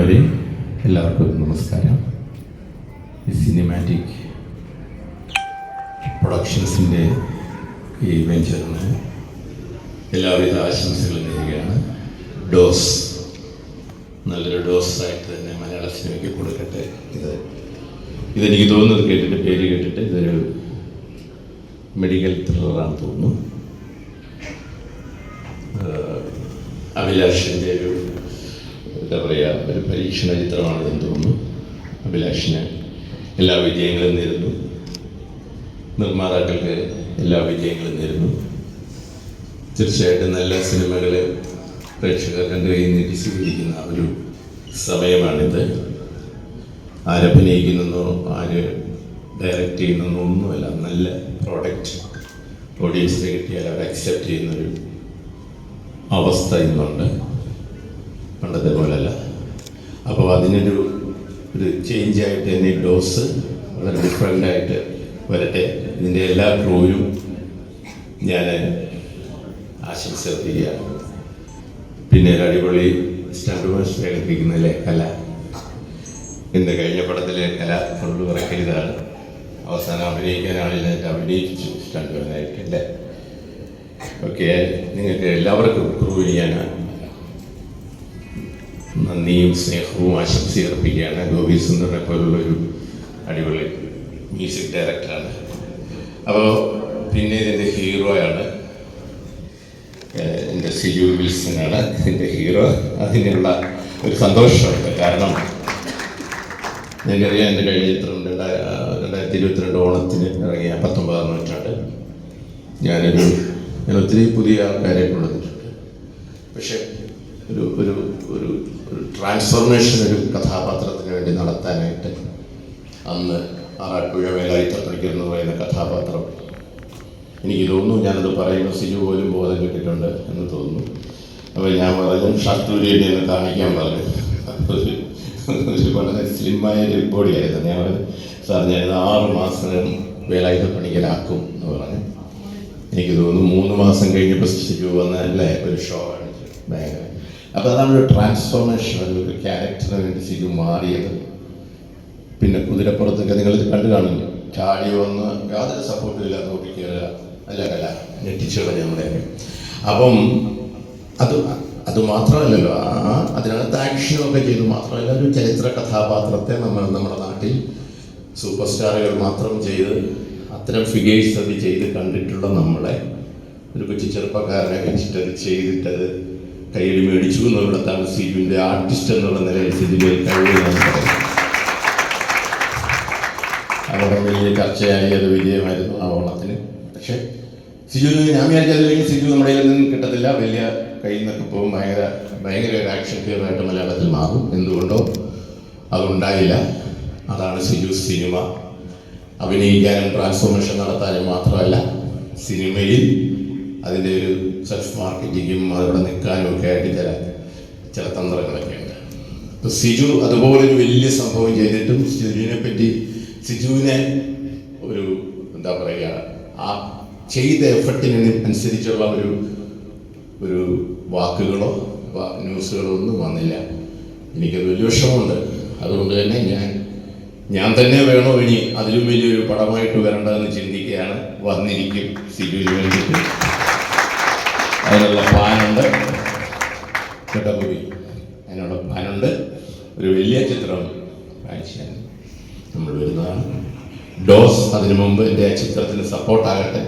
പ്രിയമുള്ളവരെ എല്ലാവർക്കും നമസ്കാരം. ഈ സിനിമാറ്റിക് പ്രൊഡക്ഷൻസിന്റെ ഈ വെഞ്ചറിന് എല്ലാവിധ ആശംസകളും നേരുകയാണ്. ഡോസ് നല്ലൊരു ഡോസായിട്ട് തന്നെ മലയാള സിനിമയ്ക്ക് കൊടുക്കട്ടെ. ഇത് ഇതെനിക്ക് തോന്നുന്നത് കേട്ടിട്ട് പേര് കേട്ടിട്ട് ഇതൊരു മെഡിക്കൽ ത്രില്ലറാണെന്ന് തോന്നുന്നു. അഭിലാഷിന്റെ ഒരു എന്താ പറയുക ഒരു പരീക്ഷണ ചിത്രമാണെന്ന് തോന്നുന്നു. അഭിലാഷിന് എല്ലാ വിജയങ്ങളും നേരുന്നു. നിർമ്മാതാക്കൾക്ക് എല്ലാ വിജയങ്ങളും നേരുന്നു. തീർച്ചയായിട്ടും നല്ല സിനിമകൾ പ്രേക്ഷകർ കണ്ടു കൈ നീട്ടി സ്വീകരിക്കുന്ന ഒരു സമയമാണിത്. ആരഭിനയിക്കുന്നോ ആര് ഡയറക്റ്റ് ചെയ്യുന്നോ ഒന്നുമല്ല. നല്ല പ്രോഡക്റ്റ് ഓഡിയൻസിന് കിട്ടിയാൽ അവർ അക്സെപ്റ്റ് ചെയ്യുന്നൊരു അവസ്ഥ ഇന്നുണ്ട്. അതിനൊരു ഒരു ചേഞ്ച് ആയിട്ട് തന്നെ ഡോസ് വളരെ ഡിഫറെന്റ് ആയിട്ട് വരട്ടെ. ഇതിന്റെ എല്ലാ ക്രൂയും ഞാൻ ആശംസ അർപ്പിക്കുകയാണ് പിന്നെ ഒരു അടിപൊളി സ്റ്റണ്ട് മാസ്റ്റർ കല. എന്റെ കഴിഞ്ഞ പടത്തിലെ കല ഫുള്ള് പറയ്ക്കൽ ഇതാണ്. അവസാനം അഭിനയിക്കാനാളില്ല അഭിനയിച്ചു സ്റ്റണ്ട് മാനായിട്ട് അല്ലേ ഓക്കെ നിങ്ങൾക്ക് എല്ലാവർക്കും ക്രൂവിന് ഞാൻ നന്ദിയും സ്നേഹവും ആശംസയും അർപ്പിക്കുകയാണ് ഗോപി സുന്ദറിനെ പോലുള്ളൊരു അടിപൊളി മ്യൂസിക് ഡയറക്ടറാണ് അപ്പോൾ പിന്നെ ഇതിന്റെ ഹീറോയാണ് എന്റെ സിജു വിൽസനാണ് ഇതിന്റെ ഹീറോ അതിനുള്ള ഒരു സന്തോഷമുണ്ട്. കാരണം എനിക്കറിയാം എന്റെ കഴിഞ്ഞ ചിത്രം രണ്ടായി രണ്ടായിരത്തി ഇരുപത്തിരണ്ട് ഓണത്തിന് ഇറങ്ങിയ പത്തൊമ്പതാം നൂറ്റാണ്ട് ഞാനൊരു ഞാൻ ഒത്തിരി പുതിയ ആൾക്കാരെ പക്ഷെ ഒരു ഒരു ഒരു ഒരു ട്രാൻസ്ഫോർമേഷൻ ഒരു കഥാപാത്രത്തിന് വേണ്ടി നടത്താനായിട്ട് അന്ന് ആറാട്ടുപുഴ വേലായുധപ്പണിക്കർ എന്ന് പറയുന്ന കഥാപാത്രം. എനിക്ക് തോന്നുന്നു ഞാനത് പറയുമ്പോൾ സിജു പോലും ബോധം കിട്ടിയിട്ടുണ്ട് എന്ന് തോന്നുന്നു. അപ്പോൾ ഞാൻ പറഞ്ഞു ഷർട്ടൂരിയുടെ എന്ന് കാണിക്കാൻ പറഞ്ഞു. ഒരു വളരെ സ്ലിമായ ഒരു ബോഡിയായിരുന്നു. ഞാൻ പറഞ്ഞു സാർ ഞാനിത് ആറ് മാസം വേലായുധപ്പണിക്കലാക്കും എന്ന് പറഞ്ഞു. എനിക്ക് തോന്നുന്നു മൂന്ന് മാസം കഴിഞ്ഞപ്പോൾ സിജു വന്നല്ലേ ഒരു ഷോ ആണ് ഭയങ്കര അപ്പോൾ അതാണ് ഒരു ട്രാൻസ്ഫോർമേഷൻ ഒരു ക്യാരക്ടറിന് വേണ്ടി സിജു മാറിയത്. പിന്നെ കുതിരപ്പുറത്തൊക്കെ നിങ്ങളിത് കണ്ടു കാണുന്നു. ചാടി വന്ന് യാതൊരു സപ്പോർട്ടും ഇല്ല ഓടിക്കുക അല്ല കല ഞെട്ടിച്ചുള്ള നമ്മുടെ അപ്പം അത് അത് മാത്രമല്ലല്ലോ ആ അതിനകത്ത് ആക്ഷനൊക്കെ ചെയ്തു മാത്രമല്ല ഒരു ചരിത്ര കഥാപാത്രത്തെ നമ്മൾ നമ്മുടെ നാട്ടിൽ സൂപ്പർ സ്റ്റാറുകൾ മാത്രം ചെയ്ത് അത്തരം ഫിഗേഴ്സ് അത് ചെയ്ത് കണ്ടിട്ടുള്ള നമ്മളെ ഒരു കൊച്ചു ചെറുപ്പക്കാരനെ വെച്ചിട്ട് അത് ചെയ്തിട്ടത് കയ്യിൽ മേടിച്ചു എന്നുള്ള സിജുവിന്റെ ആർട്ടിസ്റ്റ് എന്നുള്ള നിലയിൽ സിജുവിൽ കഴിവ് അവിടെ വലിയ ചർച്ചയായി അത് വിജയമായിരുന്നു ആ ഓണത്തിന്. പക്ഷേ സിജു ഞാൻ വിചാരിച്ചതില്ലെങ്കിൽ സിജു നമ്മുടെ കയ്യിൽ നിന്നും കിട്ടത്തില്ല. വലിയ കയ്യിൽ നിന്നൊക്കെ പോകും ഭയങ്കര ഭയങ്കര ഒരു ആക്ഷൻ ഫീറായിട്ട് മലയാളത്തിൽ മാറും. എന്തുകൊണ്ടോ അതുണ്ടായില്ല. അതാണ് സിജു സിനിമ. അഭിനയിക്കാനും ട്രാൻസ്ഫോർമേഷൻ നടത്താനും മാത്രമല്ല സിനിമയിൽ അതിന്റെ ഒരു സെൽഫ് മാർക്കറ്റിങ്ങും അവിടെ നിൽക്കാനും ഒക്കെ ആയിട്ട് ചില ചില തന്ത്രങ്ങളൊക്കെ ഉണ്ട്. അപ്പോൾ സിജു അതുപോലെ ഒരു വലിയ സംഭവം ചെയ്തിട്ടും സിജുവിനെ പറ്റി സിജുവിനെ ഒരു എന്താ പറയുക ആ ചെയ്ത എഫർട്ടിന് അനുസരിച്ചുള്ള ഒരു ഒരു വാക്കുകളോ ന്യൂസുകളോ ഒന്നും വന്നില്ല. എനിക്കത് വലിയ വിഷമമുണ്ട്. അതുകൊണ്ട് തന്നെ ഞാൻ ഞാൻ തന്നെ വേണോ ഇനി അതിലും വലിയൊരു പടമായിട്ട് വരേണ്ടതെന്ന് ചിന്തിക്കുകയാണ് വന്നിരിക്കും സിജുവിന് വേണ്ടിയിട്ട് അതിനുള്ള പ്ലാനുണ്ട്. ചട്ടപ്പുരി അതിനുള്ള പ്ലാനുണ്ട്. ഒരു വലിയ ചിത്രം കാഴ്ച നമ്മൾ വരുന്നതാണ്. ഡോസ് അതിനു മുമ്പ് എന്റെ ആ ചിത്രത്തിന് സപ്പോർട്ടാകട്ടെ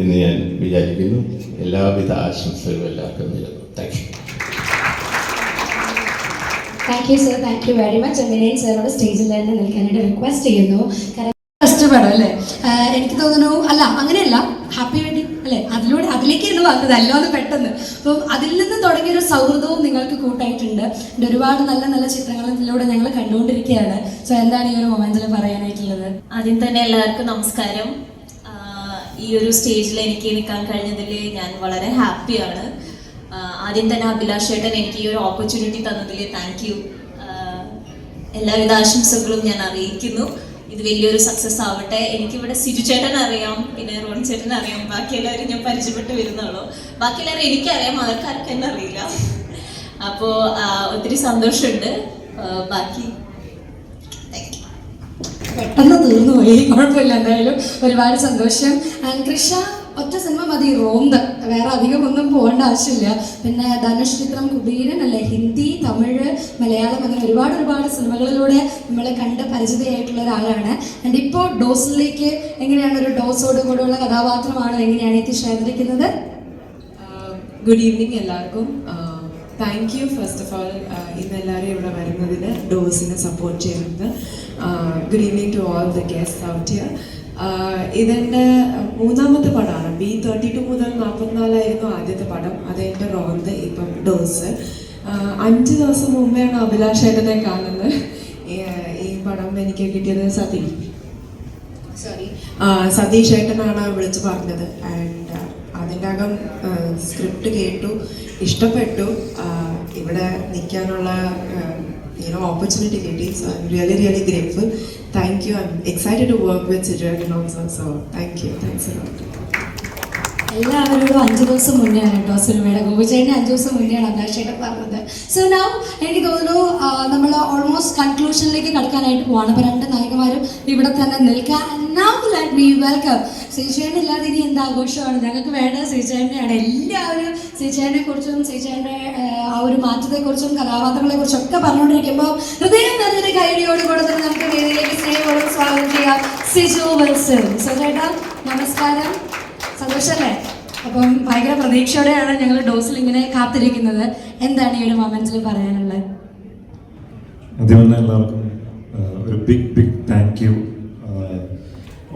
എന്ന് ഞാൻ വിചാരിക്കുന്നു. എല്ലാവിധ ആശംസകളും എല്ലാവർക്കും നേരുന്നു. Thank you thank you sir thank you very much Vinayan സാറോട് സ്റ്റേജിൽ തന്നെ നിൽക്കാനായിട്ട് റിക്വസ്റ്റ് ചെയ്യുന്നു. കാരണം ഫസ്റ്റ് പടം അല്ലേ? എനിക്ക് തോന്നുന്നു അല്ല അങ്ങനെയല്ല. ഹാപ്പി വെഡിങ് അല്ലേ? അതിലൂടെ അതിലേക്കാണ് വന്നത്. അല്ലാതെ പെട്ടെന്ന്. അപ്പം അതിൽ നിന്ന് തുടങ്ങിയ ഒരു സൗഹൃദവും നിങ്ങൾക്ക് കൂട്ടായിട്ടുണ്ട്. എന്റെ ഒരുപാട് നല്ല നല്ല ചിത്രങ്ങൾ ഇതിലൂടെ ഞങ്ങൾ കണ്ടുകൊണ്ടിരിക്കുകയാണ്. സോ എന്താണ് ഈ ഒരു മൊമെന്റിൽ പറയാനായിട്ടുള്ളത്? ആദ്യം തന്നെ എല്ലാവർക്കും നമസ്കാരം. ഈ ഒരു സ്റ്റേജിൽ എനിക്ക് നിൽക്കാൻ കഴിഞ്ഞതിൽ ഞാൻ വളരെ ഹാപ്പിയാണ് ആദ്യം തന്നെ അഭിലാഷ് ചേട്ടൻ എനിക്ക് ഈ ഒരു ഓപ്പർച്യൂണിറ്റി തന്നതിൽ താങ്ക് യു എല്ലാവിധ ആശംസകളും ഞാൻ അറിയിക്കുന്നു. ഇത് വലിയൊരു സക്സസ് ആവട്ടെ. എനിക്കിവിടെ സിജു ചേട്ടൻ അറിയാം പിന്നെ റോൺ ചേട്ടൻ അറിയാം. ബാക്കി എല്ലാവരും ഞാൻ പരിചയപ്പെട്ട് വരുന്നുള്ളൂ ബാക്കി എല്ലാവരും എനിക്കറിയാം അവർക്കാർക്കും എന്നെ അറിയില്ല. അപ്പോൾ ഒത്തിരി സന്തോഷമുണ്ട്. ബാക്കി പെട്ടെന്ന് തീർന്നു പോയി കുഴപ്പമില്ല. എന്തായാലും ഒരുപാട് സന്തോഷം. കൃഷ ഒറ്റ സിനിമ മതി റോന്ത്. വേറെ അധികം ഒന്നും പോകേണ്ട ആവശ്യമില്ല. പിന്നെ ധനുഷ് ചിത്രം കുബീരൻ അല്ലേ ഹിന്ദി തമിഴ് മലയാളം അങ്ങനെ ഒരുപാട് ഒരുപാട് സിനിമകളിലൂടെ നമ്മൾ കണ്ട് പരിചിതയായിട്ടുള്ള ഒരാളാണ്. ആൻഡ് ഇപ്പോൾ ഡോസിലേക്ക് എങ്ങനെയാണ് ഒരു ഡോസോട് കൂടെയുള്ള കഥാപാത്രമാണ് എങ്ങനെയാണ് എത്തിച്ചേർന്നിരിക്കുന്നത് ഗുഡ് ഈവനിങ് എല്ലാവർക്കും. Thank you first of all ഇന്ന് എല്ലാവരും ഇവിടെ വരുന്നതിന് ഡോസിനെ സപ്പോർട്ട് ചെയ്യുന്നത്. Good evening to all the guest out here ഇതെന്റെ മൂന്നാമത്തെ പടമാണ് ബി തേർട്ടി ടു മുതൽ നാൽപ്പത്തിനാലായിരുന്നു ആദ്യത്തെ പടം. അത് എന്റെ റോന്ത് ഇപ്പം ഡോസ്. അഞ്ച് ദിവസം മുമ്പെയാണ് അഭിലാഷേട്ടനെ കാണുന്നത്. ഈ- ഈ പടം എനിക്ക് കിട്ടിയത് സതീ സോറി സതീഷ് ഏട്ടനാണ് വിളിച്ച് പറഞ്ഞത്. ആൻഡ് അതിന്റെ അകം സ്ക്രിപ്റ്റ് കേട്ടു ഇഷ്ടപ്പെട്ടു. ഇവിടെ നിൽക്കാനുള്ള you know opportunity getting. So I'm really really grateful. Thank you. I'm excited to work with Sidran and also. So thank you. Thanks a lot. എല്ലാവരോടും അഞ്ചു ദിവസം മുന്നെയാണ് കേട്ടോ സിനിമയുടെ ഗോപിച്ചേട്ടൻ അഞ്ചു ദിവസം മുന്നെയാണ് അഭിലാഷേട്ടൻ പറഞ്ഞത്. സോ നൗ എനിക്ക് തോന്നുന്നു നമ്മൾ ഓൾമോസ്റ്റ് കൺക്ലൂഷനിലേക്ക് കടക്കാനായിട്ട് പോവാണ്. അപ്പോൾ രണ്ട് നായികമാരും ഇവിടെ തന്നെ നിൽക്കാം നൗ ലെറ്റ് മീ വെൽക്കം ശ്രീചേട്ടൻ. ഇല്ലാതെ ഇനി എന്ത് ആഘോഷമാണ്? ഞങ്ങൾക്ക് വേണ്ടത് ശ്രീചേട്ടനെയാണ്. എല്ലാവരും ശ്രീചേട്ടനെ കുറിച്ചും ശ്രീചേട്ടന്റെ ആ ഒരു മാറ്റത്തെക്കുറിച്ചും കഥാപാത്രങ്ങളെ കുറിച്ചും ഒക്കെ പറഞ്ഞുകൊണ്ടിരിക്കുമ്പോൾ ഹൃദയം നിറഞ്ഞൊരു കൈയടിയോട് കൊടുത്ത് നമുക്ക് വേദിയിലേക്ക് സ്നേഹപൂർവം സ്വാഗതം ചെയ്യാം. സിജു വത്സൻ. സോ ചേട്ടാ നമസ്കാരം. സന്തോഷല്ലേ അപ്പം ഭയങ്കര പ്രതീക്ഷയോടെയാണ് ഞങ്ങൾ ഡോസിൽ ഇങ്ങനെ കാത്തിരിക്കുന്നത്. എന്താണ് ഈ ഒരു മൊമെന്റ്സിൽ പറയാനുള്ളത്? ആദ്യം എല്ലാവർക്കും ഒരു ബിഗ് ബിഗ് താങ്ക് യു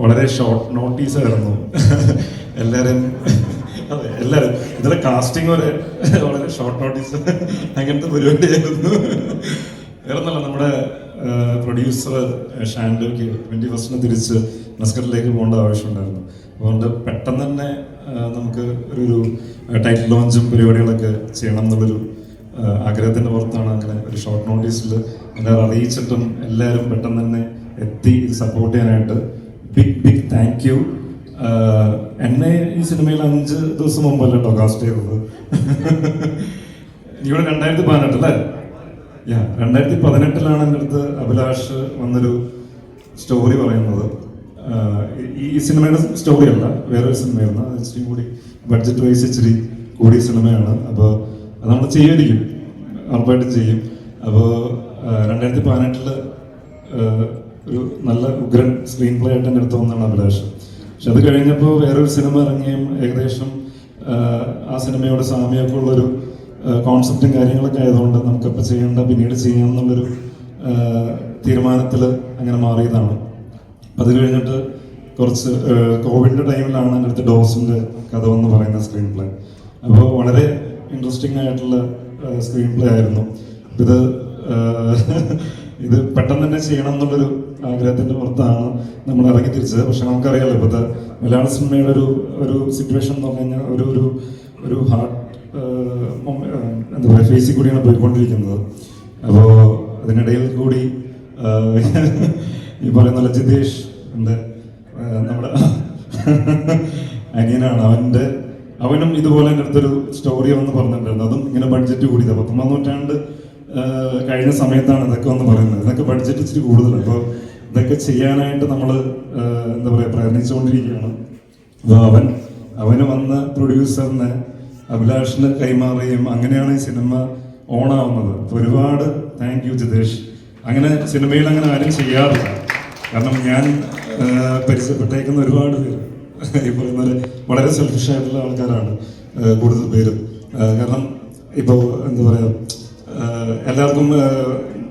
വളരെ ഷോർട്ട് നോട്ടീസ് ആയിരുന്നു. എല്ലാവരും അതെ എല്ലാവരും ഇതിലെ കാസ്റ്റിംഗ് വരെ വളരെ ഷോർട്ട് നോട്ടീസ് അങ്ങനത്തെ പരിപാടി ആയിരുന്നു. വേറെ നമ്മുടെ പ്രൊഡ്യൂസർ ഷാൻഡോക്ക് ട്വന്റി ഫസ്റ്റിന് തിരിച്ച് മസ്കറ്റിലേക്ക് പോകേണ്ട ആവശ്യമുണ്ടായിരുന്നു. അതുകൊണ്ട് പെട്ടെന്ന് തന്നെ നമുക്ക് ഒരു ടൈറ്റിൽ ലോഞ്ചും പരിപാടികളൊക്കെ ചെയ്യണം എന്നുള്ളൊരു ആഗ്രഹത്തിന്റെ പുറത്താണ് അങ്ങനെ ഒരു ഷോർട്ട് നോട്ടീസിൽ എല്ലാവരും അറിയിച്ചിട്ടും എല്ലാവരും പെട്ടെന്ന് തന്നെ എത്തി സപ്പോർട്ട് ചെയ്യാനായിട്ട്. ബിഗ് ബിഗ് താങ്ക് യു എന്നെ ഈ സിനിമയിൽ അഞ്ച് ദിവസം മുമ്പല്ല കേട്ടോ കാസ്റ്റ് ചെയ്തത്? ഇവിടെ രണ്ടായിരത്തി പതിനെട്ട് അല്ലേ? രണ്ടായിരത്തി പതിനെട്ടിലാണ് എന്റെ അടുത്ത് അഭിലാഷ് വന്നൊരു സ്റ്റോറി പറയുന്നത്. ഈ- സിനിമയുടെ സ്റ്റോറി അല്ല വേറൊരു സിനിമയായിരുന്നു അത് ഇച്ചിരി കൂടി ബഡ്ജറ്റ് വൈസ് ഇച്ചിരി കൂടിയ സിനിമയാണ്. അപ്പോൾ അത് നമ്മൾ ചെയ്യുമായിരിക്കും ഉറപ്പായിട്ടും ചെയ്യും. അപ്പോൾ രണ്ടായിരത്തി പതിനെട്ടിൽ ഒരു നല്ല ഉഗ്രൻ സ്ക്രീൻ പ്ലേ ആയിട്ട് എന്റെ അടുത്ത് വന്നാണ് അഭിലാഷം. പക്ഷെ അത് കഴിഞ്ഞപ്പോൾ വേറൊരു സിനിമ ഇറങ്ങിയും ഏകദേശം ആ സിനിമയോട് സാമ്യമൊക്കെ ഉള്ളൊരു കോൺസെപ്റ്റും കാര്യങ്ങളൊക്കെ ആയതുകൊണ്ട് നമുക്കപ്പോൾ ചെയ്യേണ്ട പിന്നീട് ചെയ്യാം എന്നുള്ളൊരു തീരുമാനത്തിൽ അങ്ങനെ മാറിയതാണ്. അത് കഴിഞ്ഞിട്ട് കുറച്ച് കോവിഡിന്റെ ടൈമിലാണ് എന്റെ അടുത്ത് ഡോസിന്റെ കഥ എന്ന് പറയുന്ന സ്ക്രീൻ പ്ലേ അപ്പോൾ വളരെ ഇൻട്രസ്റ്റിംഗ് ആയിട്ടുള്ള സ്ക്രീൻ പ്ലേ ആയിരുന്നു. ഇത് ഇത് പെട്ടെന്ന് തന്നെ ചെയ്യണം എന്നുള്ളൊരു ആഗ്രഹത്തിന്റെ പുറത്താണ് നമ്മൾ ഇറങ്ങി തിരിച്ചത്. പക്ഷെ നമുക്കറിയാലോ ഇപ്പോഴത്തെ മലയാള സിനിമയുടെ ഒരു ഒരു സിറ്റുവേഷൻ എന്ന് പറഞ്ഞു കഴിഞ്ഞാൽ ഒരു ഒരു ഒരു ഹാർട്ട് എന്താ പറയുക ഫേസിൽ കൂടിയാണ് പോയിക്കൊണ്ടിരിക്കുന്നത്. അപ്പോൾ അതിനിടയിൽ കൂടി ഈ പറയുന്ന ജിതേഷ് എന്റെ നമ്മുടെ അനിയനാണ്. അവന്റെ അവനും ഇതുപോലെ എന്റെ അടുത്തൊരു സ്റ്റോറി വന്ന് പറഞ്ഞിട്ടുണ്ടായിരുന്നു. അതും ഇങ്ങനെ ബഡ്ജറ്റ് കൂടിയത്. പത്തൊമ്പതാം നൂറ്റാണ്ട് കഴിഞ്ഞ സമയത്താണ് ഇതൊക്കെ വന്ന് പറയുന്നത്. ഇതൊക്കെ ബഡ്ജറ്റ് ഇച്ചിരി കൂടുതലാണ്. അപ്പോൾ ഇതൊക്കെ ചെയ്യാനായിട്ട് നമ്മൾ എന്താ പറയുക പ്രയത്നിച്ചുകൊണ്ടിരിക്കുകയാണ്. അപ്പോൾ അവൻ അവന് വന്ന പ്രൊഡ്യൂസറിനെ അഭിലാഷിന് കൈമാറുകയും അങ്ങനെയാണ് ഈ സിനിമ ഓണാവുന്നത്. ഒരുപാട് താങ്ക് യു ജിതേഷ്. അങ്ങനെ സിനിമയിൽ അങ്ങനെ ആരും ചെയ്യാറില്ല. കാരണം ഞാൻ പരിചയപ്പെട്ടേക്കുന്ന ഒരുപാട് പേര്. ഈ പറയുന്ന വളരെ സെൽഫിഷ് ആയിട്ടുള്ള ആൾക്കാരാണ് കൂടുതൽ പേരും. കാരണം ഇപ്പോൾ എന്താ പറയുക എല്ലാവർക്കും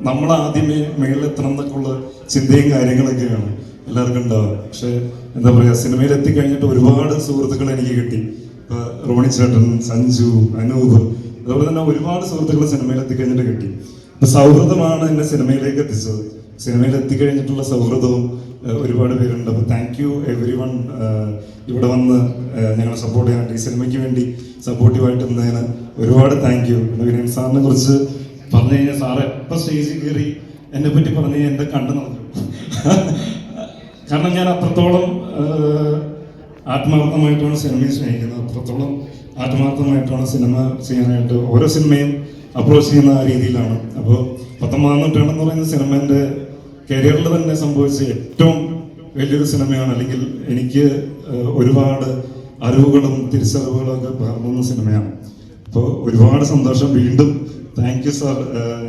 നമ്മൾ ആദ്യമേ മേളിലെത്തണം എന്നൊക്കെയുള്ള ചിന്തയും കാര്യങ്ങളൊക്കെയാണ് എല്ലാവർക്കും ഉണ്ടാവുക. പക്ഷെ എന്താ പറയുക സിനിമയിൽ എത്തിക്കഴിഞ്ഞിട്ട് ഒരുപാട് സുഹൃത്തുക്കൾ എനിക്ക് കിട്ടി. ഇപ്പൊ റോണി ചേട്ടൻ സഞ്ജു അനൂപ് അതുപോലെ തന്നെ ഒരുപാട് സുഹൃത്തുക്കൾ സിനിമയിൽ എത്തിക്കഴിഞ്ഞിട്ട് കിട്ടി. അപ്പോൾ സൗഹൃദമാണ് എന്നെ സിനിമയിലേക്ക് എത്തിച്ചത്. സിനിമയിൽ എത്തിക്കഴിഞ്ഞിട്ടുള്ള സൗഹൃദവും ഒരുപാട് പേരുണ്ട്. അപ്പോൾ താങ്ക് യു എവറി വൺ ഇവിടെ വന്ന് ഞങ്ങളെ സപ്പോർട്ട് ചെയ്യാനായിട്ട് ഈ സിനിമയ്ക്ക് വേണ്ടി സപ്പോർട്ടീവായിട്ട് നിന്നതിന് ഒരുപാട് താങ്ക് യു വിനയൻ സാറിനെ കുറിച്ച് പറഞ്ഞു കഴിഞ്ഞാൽ സാറ് എപ്പോൾ സ്റ്റേജിൽ കയറി എന്നെ പറ്റി പറഞ്ഞു കഴിഞ്ഞാൽ എന്റെ കണ്ടു നടക്കും. കാരണം ഞാൻ അത്രത്തോളം ആത്മാർത്ഥമായിട്ടാണ് സിനിമയെ സ്നേഹിക്കുന്നത്. അത്രത്തോളം ആത്മാർത്ഥമായിട്ടാണ് സിനിമ ചെയ്യാനായിട്ട് ഓരോ സിനിമയും അപ്രോച്ച് ചെയ്യുന്ന രീതിയിലാണ്. അപ്പോൾ പത്തൊമ്പതാം നൂറ്റാണ്ടെന്ന് പറയുന്ന സിനിമേന്റെ കരിയറിൽ തന്നെ സംഭവിച്ച ഏറ്റവും വലിയൊരു സിനിമയാണ് അല്ലെങ്കിൽ എനിക്ക് ഒരുപാട് അറിവുകളും തിരിച്ചറിവുകളും ഒക്കെ പകർന്നുന്ന സിനിമയാണ്. അപ്പോൾ ഒരുപാട് സന്തോഷം. വീണ്ടും താങ്ക് യു സാർ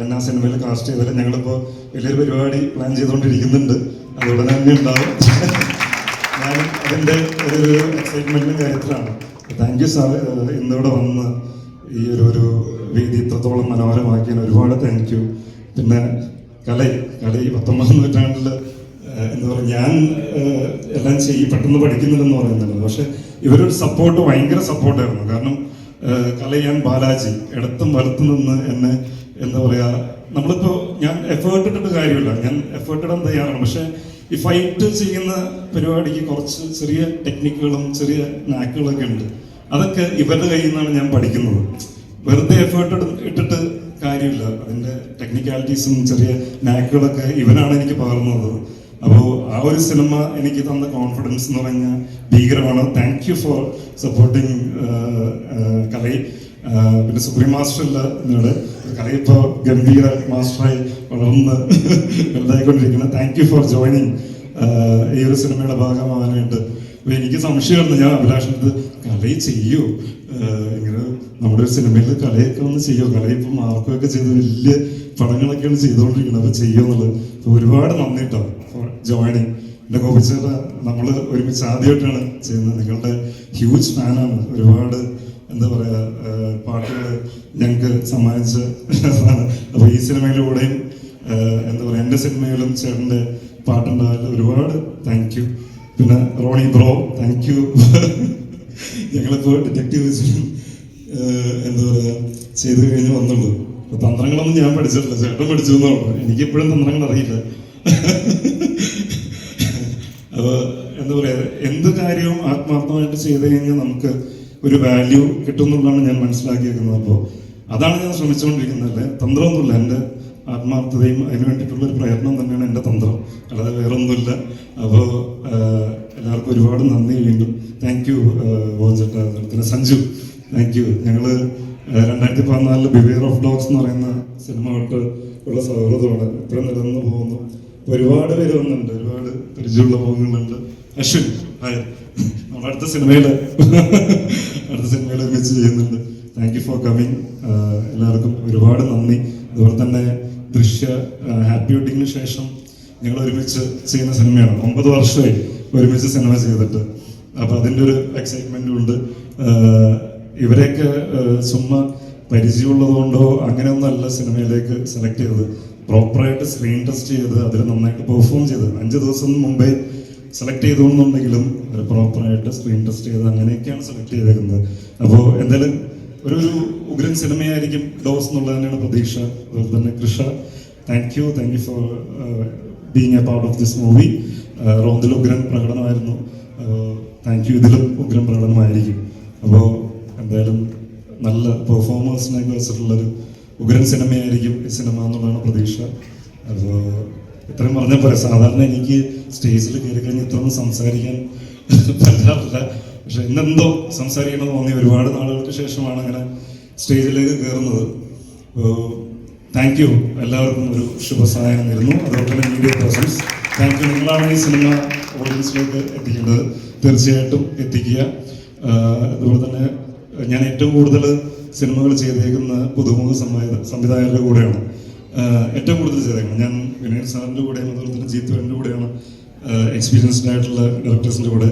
എന്നെ സിനിമയിൽ കാസ്റ്റ് ചെയ്തതിൽ ഞങ്ങളിപ്പോൾ വലിയൊരു പരിപാടി പ്ലാൻ ചെയ്തുകൊണ്ടിരിക്കുന്നുണ്ട്. അത് ഉടനെ തന്നെ ഉണ്ടാവും. ഞാനും അതിന്റെ ഒരു എക്സൈറ്റ്മെന്റിന്റെ കാര്യത്തിലാണ്. താങ്ക് യു സാർ ഇന്നിവിടെ വന്ന് ഈ ഒരു ഒരു വേദി ഇത്രത്തോളം മനോഹരമാക്കിയതിന് ഒരുപാട് താങ്ക് യു പിന്നെ കലൈ കലൈ പത്തൊമ്പതാം നൂറ്റാണ്ടിൽ എന്താ പറയുക ഞാൻ എല്ലാം ചെയ്യും പെട്ടെന്ന് പഠിക്കുന്നില്ലെന്ന് പറയുന്നുണ്ട്. പക്ഷെ ഇവരൊരു സപ്പോർട്ട് ഭയങ്കര സപ്പോർട്ടായിരുന്നു കാരണം കലയാൻ ബാലാജി ഇടത്തും വലത്തും നിന്ന് എന്നെ എന്താ പറയാ നമ്മളിപ്പോ ഞാൻ എഫേർട്ട് ഇട്ടിട്ട് കാര്യമില്ല. ഞാൻ എഫേർട്ട് ഇടാൻ തയ്യാറാണ്. പക്ഷെ ഈ ഫൈറ്റ് ചെയ്യുന്ന പരിപാടിക്ക് കുറച്ച് ചെറിയ ടെക്നിക്കുകളും ചെറിയ നാക്കുകളൊക്കെ ഉണ്ട്. അതൊക്കെ ഇവരുടെ കയ്യിൽ നിന്നാണ് ഞാൻ പഠിക്കുന്നത്. വെറുതെ എഫേർട്ട് ഇട്ടിട്ട് കാര്യമില്ല. അതിന്റെ ടെക്നിക്കാലിറ്റീസും ചെറിയ നാക്കുകളൊക്കെ ഇവനാണ് എനിക്ക് പകർന്നത്. അപ്പോൾ ആ ഒരു സിനിമ എനിക്ക് തന്ന കോൺഫിഡൻസ് എന്ന് പറഞ്ഞാൽ ഭീകരമാണ്. Thank you for supporting Kalai. പിന്നെ സുപ്രീം മാസ്റ്റർ എന്നോട് ഇപ്പോൾ ഗംഭീര മാസ്റ്ററായി വളർന്ന് വലുതായിക്കൊണ്ടിരിക്കുന്നത് താങ്ക് യു ഫോർ ജോയിനിങ് ഈ ഒരു സിനിമയുടെ ഭാഗമാകാനായിട്ട് അപ്പോൾ എനിക്ക് സംശയമായിരുന്നു ഞാൻ അഭിലാഷിനത് കലയി ചെയ്യൂ. ഇങ്ങനെ നമ്മുടെ സിനിമയിൽ കലയൊക്കെ ഒന്ന് ചെയ്യോ കല ഇപ്പൊ മാർക്കൊക്കെ ചെയ്ത് വലിയ പടങ്ങളൊക്കെയാണ് ചെയ്തുകൊണ്ടിരിക്കുന്നത്. അപ്പൊ ചെയ്യുമെന്നുള്ളത് ഒരുപാട് നന്ദി കേട്ടോ ജോയിനിങ് എന്റെ കോപിച്ചേട്ട നമ്മൾ ഒരുമിച്ച് ആദ്യമായിട്ടാണ് ചെയ്യുന്നത്. നിങ്ങളുടെ ഹ്യൂജ് ഫാനാണ് ഒരുപാട് എന്താ പറയാ പാട്ടുകൾ ഞങ്ങൾക്ക് സമ്മാനിച്ച അപ്പൊ ഈ സിനിമയിലൂടെയും എന്താ പറയാ എന്റെ സിനിമയിലും ചേട്ടന്റെ പാട്ടുണ്ടായാലും ഒരുപാട് താങ്ക് യു പിന്നെ റോണി ബ്രോ താങ്ക് യു ഞങ്ങളിപ്പോ ഡിറ്റക്റ്റീവ് എന്താ പറയുക ചെയ്തു കഴിഞ്ഞ് വന്നുള്ളൂ. അപ്പൊ തന്ത്രങ്ങളൊന്നും ഞാൻ പഠിച്ചിട്ടില്ല. ചേട്ടൻ പഠിച്ചു എന്നുള്ളൂ എനിക്ക് എപ്പോഴും തന്ത്രങ്ങൾ അറിയില്ല. അപ്പൊ എന്താ പറയാ എന്ത് കാര്യവും ആത്മാർത്ഥമായിട്ട് ചെയ്ത് കഴിഞ്ഞാൽ നമുക്ക് ഒരു വാല്യൂ കിട്ടുമെന്നുള്ളതാണ് ഞാൻ മനസ്സിലാക്കിയേക്കുന്നത്. അപ്പോൾ അതാണ് ഞാൻ ശ്രമിച്ചുകൊണ്ടിരിക്കുന്നത്. അല്ലേ തന്ത്രമൊന്നുമില്ല. എന്റെ ആത്മാർത്ഥതയും അതിന് വേണ്ടിയിട്ടുള്ള ഒരു പ്രയത്നം തന്നെയാണ് എന്റെ തന്ത്രം. അല്ലാതെ വേറെ ഒന്നുമില്ല അപ്പോൾ എല്ലാവർക്കും ഒരുപാട് നന്ദി. വീണ്ടും താങ്ക് യു വോഞ്ചട്ട സഞ്ജു. താങ്ക് യു ഞങ്ങൾ രണ്ടായിരത്തി പതിനാലിൽ ബിവെയർ ഓഫ് ഡോഗ്സ് എന്ന് പറയുന്ന സിനിമകൾക്ക് ഉള്ള സൗഹൃദമാണ്. ഇത്ര നിലനിന്ന് പോകുന്നു. ഒരുപാട് പേര് വന്നിട്ടുണ്ട്. ഒരുപാട് പരിചയമുള്ള മുഖങ്ങളുണ്ട് അശ്വിൻ ഹായ്. നമ്മുടെ അടുത്ത സിനിമയിൽ അടുത്ത സിനിമയിൽ ഒരുമിച്ച് ചെയ്യുന്നുണ്ട്. താങ്ക് യു ഫോർ കമ്മിങ് എല്ലാവർക്കും ഒരുപാട് നന്ദി. അതുപോലെ തന്നെ ദൃശ്യ ഹാപ്പി വെഡിങ്ങിന് ശേഷം ഞങ്ങൾ ഒരുമിച്ച് ചെയ്യുന്ന സിനിമയാണ്. ഒമ്പത് വർഷമായി ഒരുമിച്ച് സിനിമ ചെയ്തിട്ട്. അപ്പോൾ അതിന്റെ ഒരു എക്സൈറ്റ്മെന്റ് ഉണ്ട്. ഇവരെയൊക്കെ ചുമ്മാ അങ്ങനെ കൊണ്ടോ അങ്ങനെയൊന്നല്ല സിനിമയിലേക്ക് സെലക്ട് ചെയ്തത്. പ്രോപ്പറായിട്ട് സ്ക്രീൻ ടെസ്റ്റ് ചെയ്ത് അതിൽ നന്നായിട്ട് പെർഫോം ചെയ്ത് അഞ്ച് ദിവസം മുമ്പേ സെലക്ട് ചെയ്തുകൊണ്ടെങ്കിലും അവർ പ്രോപ്പറായിട്ട് സ്ക്രീൻ ടെസ്റ്റ് ചെയ്ത് അങ്ങനെയൊക്കെയാണ് സെലക്ട് ചെയ്തേക്കുന്നത്. അപ്പോൾ എന്തായാലും ഒരു ഒരു ഉഗ്രൻ സിനിമയായിരിക്കും ഡോസ് എന്നുള്ളത് തന്നെയാണ് പ്രതീക്ഷ. അതുപോലെ തന്നെ Krisha thank you thank you for being a part of this movie റോന്തിൽ ഉഗ്രൻ പ്രകടനമായിരുന്നു. താങ്ക് യു ഇതിലും ഉഗ്രൻ പ്രകടനമായിരിക്കും. അപ്പോൾ എന്തായാലും നല്ല പെർഫോമേഴ്സിനൊക്കെ വെച്ചിട്ടുള്ളൊരു ഉഗ്രൻ സിനിമയായിരിക്കും ഈ സിനിമ എന്നുള്ളതാണ് പ്രതീക്ഷ. അപ്പോൾ ഇത്രയും പറഞ്ഞാൽ പോരാ. സാധാരണ എനിക്ക് സ്റ്റേജിൽ കയറി കഴിഞ്ഞ് ഇത്രയൊന്നും സംസാരിക്കാൻ പറ്റാറില്ല. പക്ഷെ ഇന്നെന്തോ സംസാരിക്കണമെന്ന് തോന്നി ഒരുപാട് നാളുകൾക്ക് ശേഷമാണ് അങ്ങനെ സ്റ്റേജിലേക്ക് കയറുന്നത്. താങ്ക് യു എല്ലാവർക്കും ഒരു ശുഭസഹായം നേരുന്നു. അതോടൊപ്പം തന്നെ മീഡിയ പേഴ്സൺസ് താങ്ക് യു നിങ്ങളാണ് ഈ സിനിമ ഓഡിയൻസിലേക്ക് എത്തിക്കേണ്ടത്. തീർച്ചയായിട്ടും എത്തിക്കുക. അതുപോലെ തന്നെ ഞാൻ ഏറ്റവും കൂടുതൽ സിനിമകൾ ചെയ്തേക്കുന്ന പുതുമുഖ സംവിധായ സംവിധായകരുടെ കൂടെയാണ്. ഏറ്റവും കൂടുതൽ ചെയ്തേക്കുന്നത് ഞാൻ വിനയൻ സാറിന്റെ കൂടെയും അതുപോലെ തന്നെ ജീത്തുവിന്റെ കൂടെയാണ് എക്സ്പീരിയൻസ്ഡ് ആയിട്ടുള്ള ഡയറക്ടേഴ്സിന്റെ കൂടെ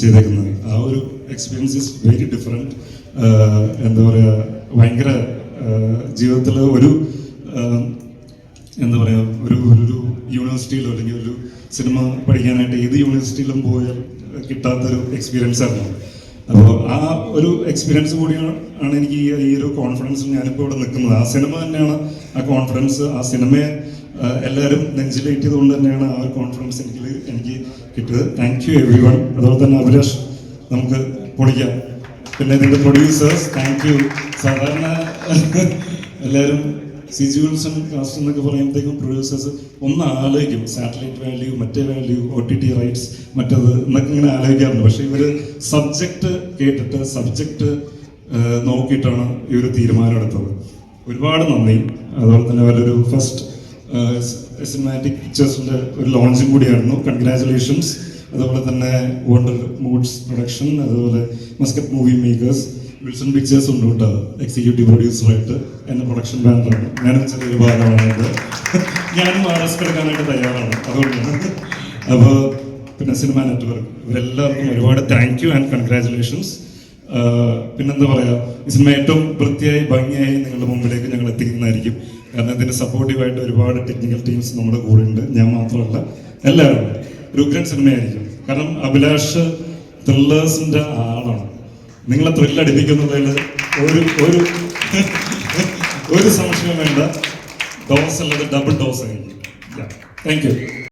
ചെയ്തേക്കുന്നത്. ആ ഒരു എക്സ്പീരിയൻസ് ഇസ് വെരി ഡിഫറെന്റ് എന്താ പറയുക ഭയങ്കര ജീവിതത്തിൽ ഒരു എന്താ പറയുക ഒരു ഒരു യൂണിവേഴ്സിറ്റിയിലോ അല്ലെങ്കിൽ ഒരു സിനിമ പഠിക്കാനായിട്ട് ഏത് യൂണിവേഴ്സിറ്റിയിലും പോയാൽ കിട്ടാത്തൊരു എക്സ്പീരിയൻസ് ആയിരുന്നു. അപ്പോൾ ആ ഒരു എക്സ്പീരിയൻസ് കൂടിയാണ് എനിക്ക് ഈ ഒരു കോൺഫിഡൻസ് ഞാനിപ്പോൾ ഇവിടെ നിൽക്കുന്നത്. ആ സിനിമ തന്നെയാണ് ആ കോൺഫിഡൻസ് ആ സിനിമയെ എല്ലാവരും നെഞ്ചിലേറ്റ് ചെയ്തുകൊണ്ട് തന്നെയാണ് ആ ഒരു കോൺഫിഡൻസ് എനിക്ക് എനിക്ക് കിട്ടിയത്. താങ്ക് യു എവ്രി വൺ അതുപോലെ തന്നെ അഭിലാഷ് നമുക്ക് പൊളിക്കാം. പിന്നെ ഇതിന്റെ പ്രൊഡ്യൂസേഴ്സ് താങ്ക് യു സാധാരണ എല്ലാവരും സി ജി വിൽസൺ കാസ്റ്റ് എന്നൊക്കെ പറയുമ്പോഴത്തേക്കും പ്രൊഡ്യൂസേഴ്സ് ഒന്ന് ആലോചിക്കും. സാറ്റലൈറ്റ് വാല്യൂ മറ്റേ value O T T rights മറ്റത് എന്നൊക്കെ ഇങ്ങനെ ആലോചിക്കാറുണ്ട്. പക്ഷെ ഇവർ സബ്ജക്റ്റ് കേട്ടിട്ട് സബ്ജക്റ്റ് നോക്കിയിട്ടാണ് ഈ ഒരു തീരുമാനം എടുത്തത്. ഒരുപാട് നന്ദി. അതുപോലെ തന്നെ അവരൊരു ഫസ്റ്റ് സിനിമാറ്റിക് പിക്ചേഴ്സിന്റെ ഒരു ലോഞ്ചും കൂടിയായിരുന്നു. കൺഗ്രാചുലേഷൻസ് അതുപോലെ തന്നെ വണ്ടർ മൂഡ്സ് പ്രൊഡക്ഷൻ അതുപോലെ Muscat movie makers Wilson pictures ഉണ്ട് കേട്ടോ എക്സിക്യൂട്ടീവ് പ്രൊഡ്യൂസറായിട്ട് എന്റെ പ്രൊഡക്ഷൻ ബാനറാണ് ഞാനും ചെറിയൊരു ഭാഗമാണത്. ഞാനും റിസ്ക് എടുക്കാനായിട്ട് തയ്യാറാണ്. അതുകൊണ്ടാണ്. അപ്പോൾ പിന്നെ സിനിമ നെറ്റ്വർക്ക് ഇവരെല്ലാവർക്കും ഒരുപാട് താങ്ക് യു ആൻഡ് കൺഗ്രാചുലേഷൻസ് പിന്നെന്താ പറയുക ഈ സിനിമ ഏറ്റവും വൃത്തിയായി ഭംഗിയായി നിങ്ങളുടെ മുമ്പിലേക്ക് ഞങ്ങൾ എത്തിക്കുന്നതായിരിക്കും. കാരണം ഇതിന് സപ്പോർട്ടീവായിട്ട് ഒരുപാട് ടെക്നിക്കൽ ടീംസ് നമ്മുടെ കൂടെ ഉണ്ട്. ഞാൻ മാത്രമല്ല എല്ലാവരും. ഉഗ്രൻ സിനിമയായിരിക്കും കാരണം അഭിലാഷ് ത്രില്ലേഴ്സിന്റെ ആളാണ്. നിങ്ങളെ തൊഴിലടിപ്പിക്കുന്നതിൽ ഒരു ഒരു ഒരു സംശയം വേണ്ട. ഡോസ് അല്ലാതെ ഡബിൾ ഡോസ് ആയിരിക്കും. Thank you